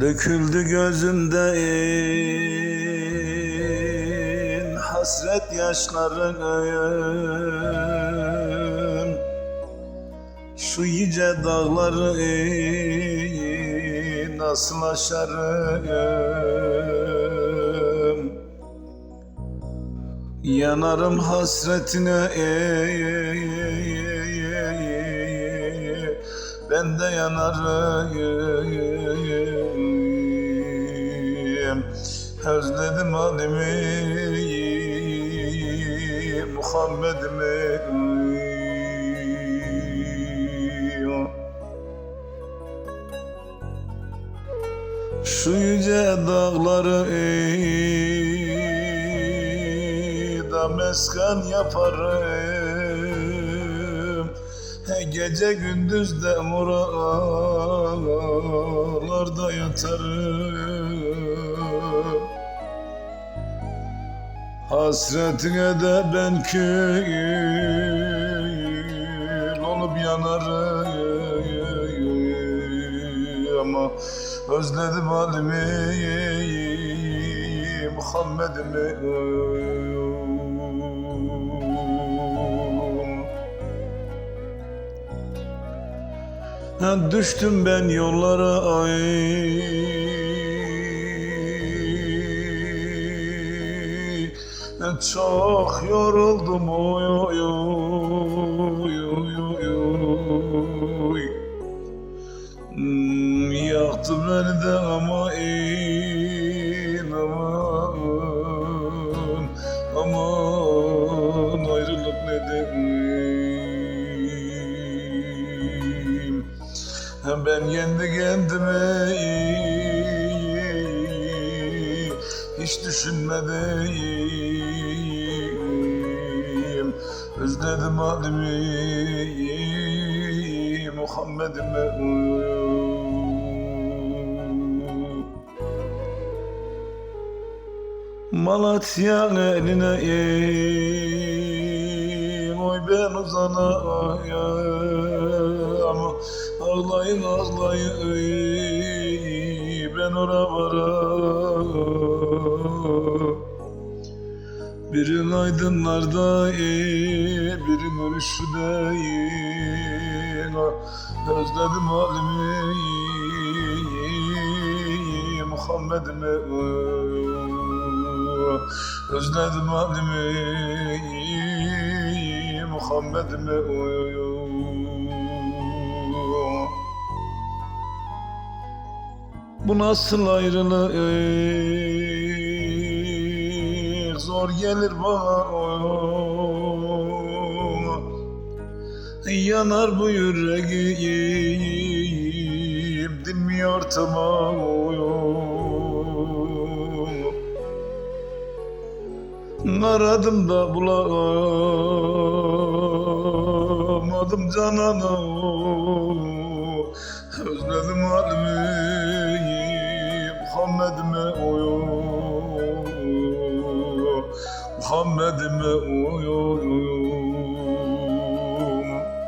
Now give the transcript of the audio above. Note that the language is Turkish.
Döküldü gözümden hasret yaşların Şu yüce dağları nasıl aşarım Yanarım hasretine ben de yanarım Özledim halimi Muhammed'imi Şu yüce dağları da meskan yaparım Gece gündüz de muralarda yatarım Hasretine de ben kül olup yanarım. Ama özledim halimi Muhammed'imi Ha, Düştüm ben yollara ay. Çok yoruldum oy oy oy oy oy Hmm, Yaktı beni de ama aman Aman ben kendi kendime hiç düşünmedim Özledim halimi Muhammed'ime Malatya eline Oy ben uzanayım Ağlayın ağlayın Ben ora varayım Birin aydınlarda Birin ölüşüdeyim Özledim halimi Muhammed'ime. Özledim halimi Muhammed'ime Bu nasıl ayrılık? Zor gelir bana Yanar bu yüreğim Dinmiyor tamam. Aradım da bulamadım cananı Özledim halimi Muhammed mi oyu Muhammed mi oyu